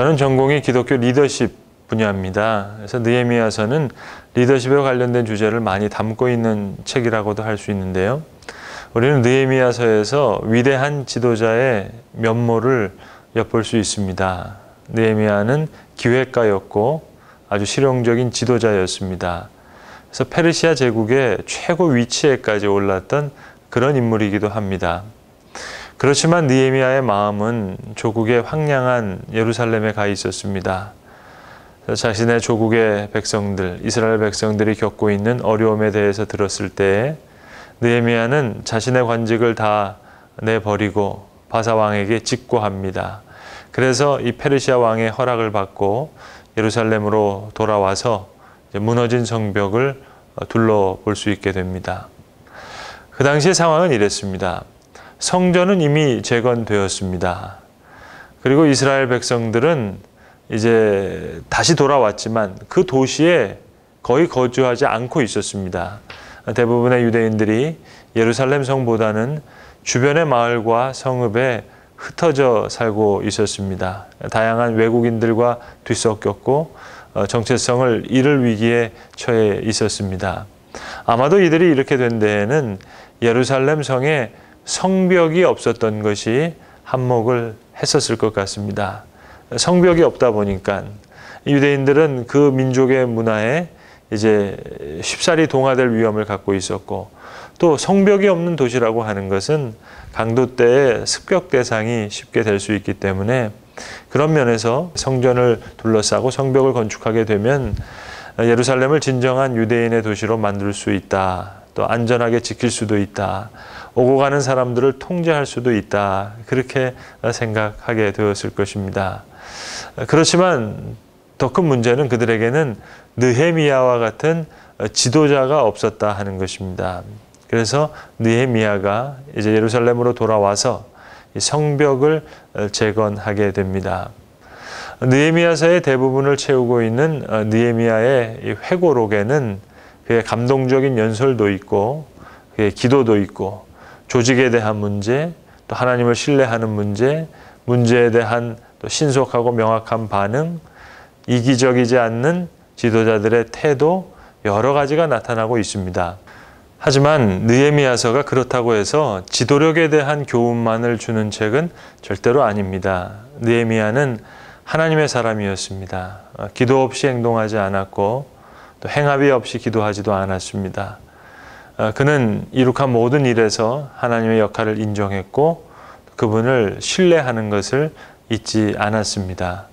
저는 전공이 기독교 리더십 분야입니다. 그래서 느헤미야서는 리더십에 관련된 주제를 많이 담고 있는 책이라고도 할 수 있는데요. 우리는 느헤미야서에서 위대한 지도자의 면모를 엿볼 수 있습니다. 느헤미야는 기획가였고 아주 실용적인 지도자였습니다. 그래서 페르시아 제국의 최고 위치에까지 올랐던 그런 인물이기도 합니다. 그렇지만 느헤미야의 마음은 조국의 황량한 예루살렘에 가 있었습니다. 자신의 조국의 백성들, 이스라엘 백성들이 겪고 있는 어려움에 대해서 들었을 때 느헤미야는 자신의 관직을 다 내버리고 바사 왕에게 직고합니다. 그래서 이 페르시아 왕의 허락을 받고 예루살렘으로 돌아와서 무너진 성벽을 둘러볼 수 있게 됩니다. 그 당시의 상황은 이랬습니다. 성전은 이미 재건되었습니다. 그리고 이스라엘 백성들은 이제 다시 돌아왔지만 그 도시에 거의 거주하지 않고 있었습니다. 대부분의 유대인들이 예루살렘 성보다는 주변의 마을과 성읍에 흩어져 살고 있었습니다. 다양한 외국인들과 뒤섞였고 어, 정체성을 잃을 위기에 처해 있었습니다. 아마도 이들이 이렇게 된 데에는 예루살렘 성에 성벽이 없었던 것이 한몫을 했었을 것 같습니다. 성벽이 없다 보니까 유대인들은 그 민족의 문화에 이제 쉽사리 동화될 위험을 갖고 있었고 또 성벽이 없는 도시라고 하는 것은 강도 때의 습격 대상이 쉽게 될 수 있기 때문에 그런 면에서 성전을 둘러싸고 성벽을 건축하게 되면 예루살렘을 진정한 유대인의 도시로 만들 수 있다. 또 안전하게 지킬 수도 있다. 오고 가는 사람들을 통제할 수도 있다. 그렇게 생각하게 되었을 것입니다. 그렇지만 더 큰 문제는 그들에게는 느헤미야와 같은 지도자가 없었다 하는 것입니다. 그래서 느헤미야가 이제 예루살렘으로 돌아와서 성벽을 재건하게 됩니다. 느헤미야서의 대부분을 채우고 있는 느헤미야의 회고록에는 그의 감동적인 연설도 있고 그의 기도도 있고 조직에 대한 문제, 또 하나님을 신뢰하는 문제, 문제에 대한 또 신속하고 명확한 반응, 이기적이지 않는 지도자들의 태도 여러 가지가 나타나고 있습니다. 하지만 느헤미야서가 그렇다고 해서 지도력에 대한 교훈만을 주는 책은 절대로 아닙니다. 느헤미야는 하나님의 사람이었습니다. 기도 없이 행동하지 않았고 또 행합이 없이 기도하지도 않았습니다. 그는 이룩한 모든 일에서 하나님의 역할을 인정했고 그분을 신뢰하는 것을 잊지 않았습니다.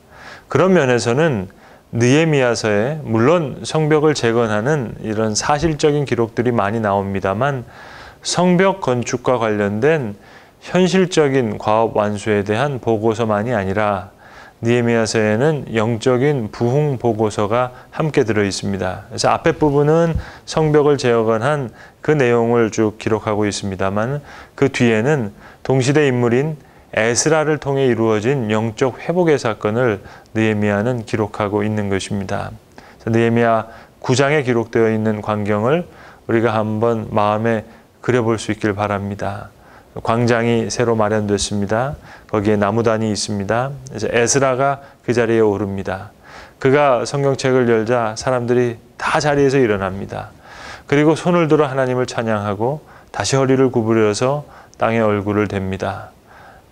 그런 면에서는 느헤미야서에 물론 성벽을 재건하는 이런 사실적인 기록들이 많이 나옵니다만 성벽 건축과 관련된 현실적인 과업 완수에 대한 보고서만이 아니라 니에미아서에는 영적인 부흥 보고서가 함께 들어 있습니다. 그래서 앞에 부분은 성벽을 재건한 그 내용을 쭉 기록하고 있습니다만 그 뒤에는 동시대 인물인 에스라를 통해 이루어진 영적 회복의 사건을 느헤미야는 기록하고 있는 것입니다. 느헤미야 9장에 기록되어 있는 광경을 우리가 한번 마음에 그려볼 수 있길 바랍니다. 광장이 새로 마련됐습니다. 거기에 나무단이 있습니다. 이제 에스라가 그 자리에 오릅니다. 그가 성경책을 열자 사람들이 다 자리에서 일어납니다. 그리고 손을 들어 하나님을 찬양하고 다시 허리를 구부려서 땅에 얼굴을 댑니다.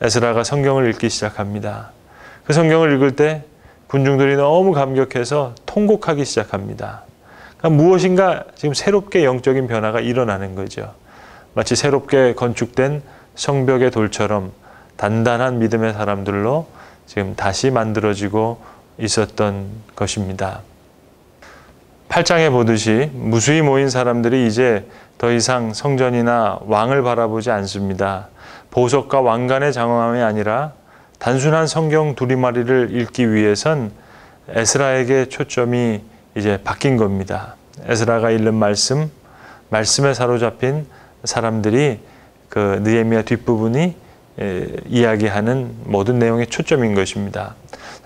에스라가 성경을 읽기 시작합니다. 그 성경을 읽을 때 군중들이 너무 감격해서 통곡하기 시작합니다. 그러니까 무엇인가 지금 새롭게 영적인 변화가 일어나는 거죠. 마치 새롭게 건축된 성벽의 돌처럼 단단한 믿음의 사람들로 지금 다시 만들어지고 있었던 것입니다. 8장에 보듯이 무수히 모인 사람들이 이제 더 이상 성전이나 왕을 바라보지 않습니다. 보석과 왕관의 장엄함이 아니라 단순한 성경 두리마리를 읽기 위해선 에스라에게 초점이 이제 바뀐 겁니다. 에스라가 읽는 말씀, 말씀에 사로잡힌 사람들이 그 느헤미야 뒷부분이 이야기하는 모든 내용의 초점인 것입니다.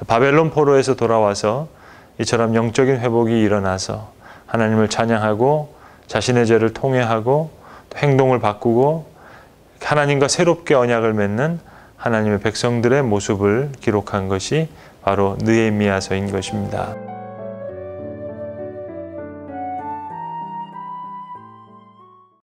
바벨론 포로에서 돌아와서 이처럼 영적인 회복이 일어나서 하나님을 찬양하고 자신의 죄를 통회하고 행동을 바꾸고 하나님과 새롭게 언약을 맺는 하나님의 백성들의 모습을 기록한 것이 바로 느헤미야서인 것입니다.